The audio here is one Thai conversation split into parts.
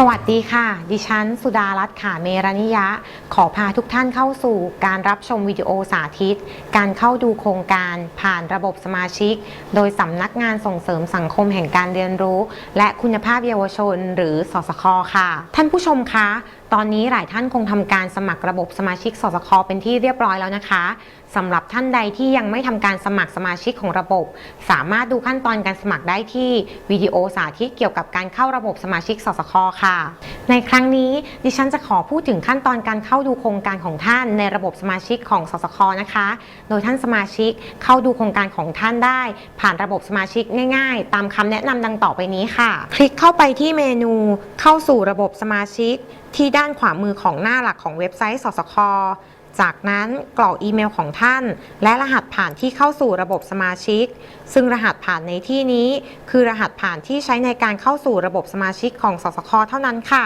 สวัสดีค่ะ ดิฉัน สุดารัตน์ขาเมรนิยะ ขอพาทุกท่านเข้าสู่การรับชมวิดีโอสาธิต การเข้าดูโครงการผ่านระบบสมาชิก โดยสำนักงานส่งเสริมสังคมแห่งการเรียนรู้ และคุณภาพเยาวชน หรือสสคค่ะ ท่านผู้ชมคะตอนนี้หลายท่านคงทำการสมัครระบบสมาชิกสสคเป็นที่เรียบร้อยแล้วนะคะสำหรับท่านใดที่ยังไม่ทำการสมัครสมาชิกของระบบ สามารถดูขั้นตอนการสมัครได้ที่วิดีโอสาธิตเกี่ยวกับการเข้าระบบสมาชิกสสคค่ะในครั้งนี้ดิฉันจะขอพูดถึงขั้นตอนการเข้าดูโครงการของท่านในระบบสมาชิกของสสคนะคะ โดยท่านสมาชิกเข้าดูโครงการของท่านได้ ผ่านระบบสมาชิกง่ายๆ ตามคำแนะนำดังต่อไปนี้ค่ะ คลิกเข้าไปที่เมนู เข้าสู่ระบบสมาชิก ที่ด้านขวามือของหน้าหลักของเว็บไซต์สสค จากนั้นกรอกอีเมลของท่าน และรหัสผ่านที่เข้าสู่ระบบสมาชิก ซึ่งรหัสผ่านในที่นี้ คือรหัสผ่านที่ใช้ในการเข้าสู่ระบบสมาชิกของสสคเท่านั้นค่ะ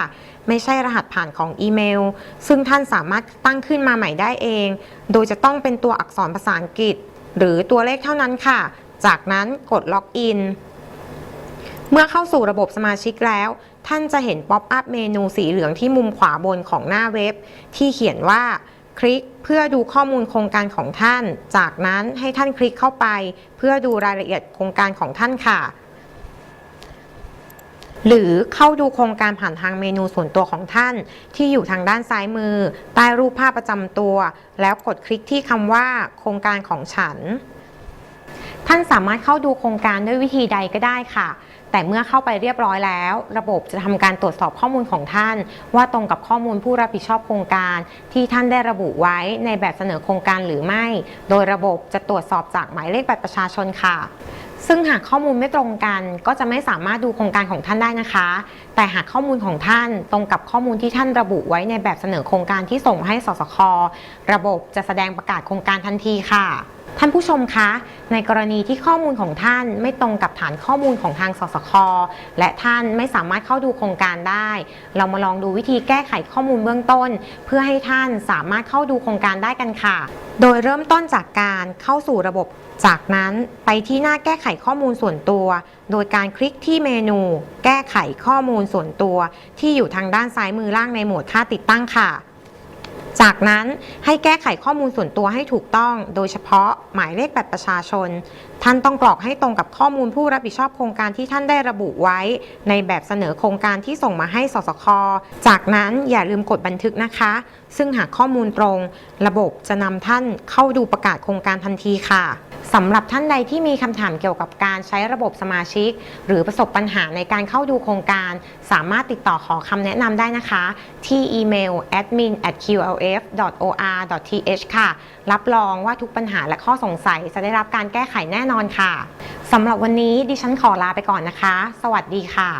ไม่ใช่รหัสผ่านของอีเมล ซึ่งท่านสามารถตั้งขึ้นมาใหม่ได้เอง โดยจะต้องเป็นตัวอักษรภาษาอังกฤษ หรือตัวเลขเท่านั้นค่ะ จากนั้นกดล็อกอินเมื่อเข้าสู่ระบบสมาชิกแล้ว ท่านจะเห็นป๊อปอัพเมนูสีเหลืองที่มุมขวาบนของหน้าเว็บ ที่เขียนว่า คลิกเพื่อดูข้อมูลโครงการของท่าน จากนั้นให้ท่านคลิกเข้าไป เพื่อดูรายละเอียดโครงการของท่านค่ะ หรือเข้าดูโครงการผ่านทางเมนูส่วนตัวของท่าน ที่อยู่ทางด้านซ้ายมือ ใต้รูปภาพประจำตัว แล้วกดคลิกที่คำว่า โครงการของฉัน ท่านสามารถเข้าดูโครงการด้วยวิธีใดก็ได้ค่ะ แต่เมื่อเข้าไปเรียบร้อยแล้ว ระบบจะทำการตรวจสอบข้อมูลของท่าน ว่าตรงกับข้อมูลผู้รับผิดชอบโครงการ ที่ท่านได้ระบุไว้ในแบบเสนอโครงการหรือไม่ โดยระบบจะตรวจสอบจากหมายเลขบัตรประชาชนค่ะซึ่งหากข้อมูลไม่ตรงกันก็จะไม่สามารถดูโครงการของท่านได้นะคะ แต่หากข้อมูลของท่านตรงกับข้อมูลที่ท่านระบุไว้ในแบบเสนอโครงการที่ส่งให้สสค ระบบจะแสดงประกาศโครงการทันทีค่ะ ท่านผู้ชมคะ ในกรณีที่ข้อมูลของท่านไม่ตรงกับฐานข้อมูลของทางสสค และท่านไม่สามารถเข้าดูโครงการได้ เรามาลองดูวิธีแก้ไขข้อมูลเบื้องต้น เพื่อให้ท่านสามารถเข้าดูโครงการได้กันค่ะ โดยเริ่มต้นจากการเข้าสู่ระบบ จากนั้นไปที่หน้าแก้ไขข้อมูลส่วนตัว โดยการคลิกที่เมนู แก้ไขข้อมูลส่วนตัว ที่อยู่ทางด้านซ้ายมือล่างในโหมดค่าติดตั้งค่ะ จากนั้นให้แก้ไขข้อมูลส่วนตัวให้ถูกต้อง โดยเฉพาะหมายเลขบัตรประชาชน ท่านต้องกรอกให้ตรงกับข้อมูลผู้รับผิดชอบโครงการที่ท่านได้ระบุไว้ ในแบบเสนอโครงการที่ส่งมาให้สสค จากนั้นอย่าลืมกดบันทึกนะคะ ซึ่งหากข้อมูลตรง ระบบจะนำท่านเข้าดูประกาศโครงการทันทีค่ะ สำหรับท่านใดที่มีคำถามเกี่ยวกับการใช้ระบบสมาชิก หรือประสบปัญหาในการเข้าดูโครงการ สามารถติดต่อขอคำแนะนำได้นะคะ ที่อีเมล admin qlf.or.th ค่ะ รับรองว่าทุกปัญหาและข้อสงสัยจะได้รับการแก้ไขแน่นอนค่ะสำหรับวันนี้ดิฉันขอลาไปก่อนนะคะ สวัสดีค่ะ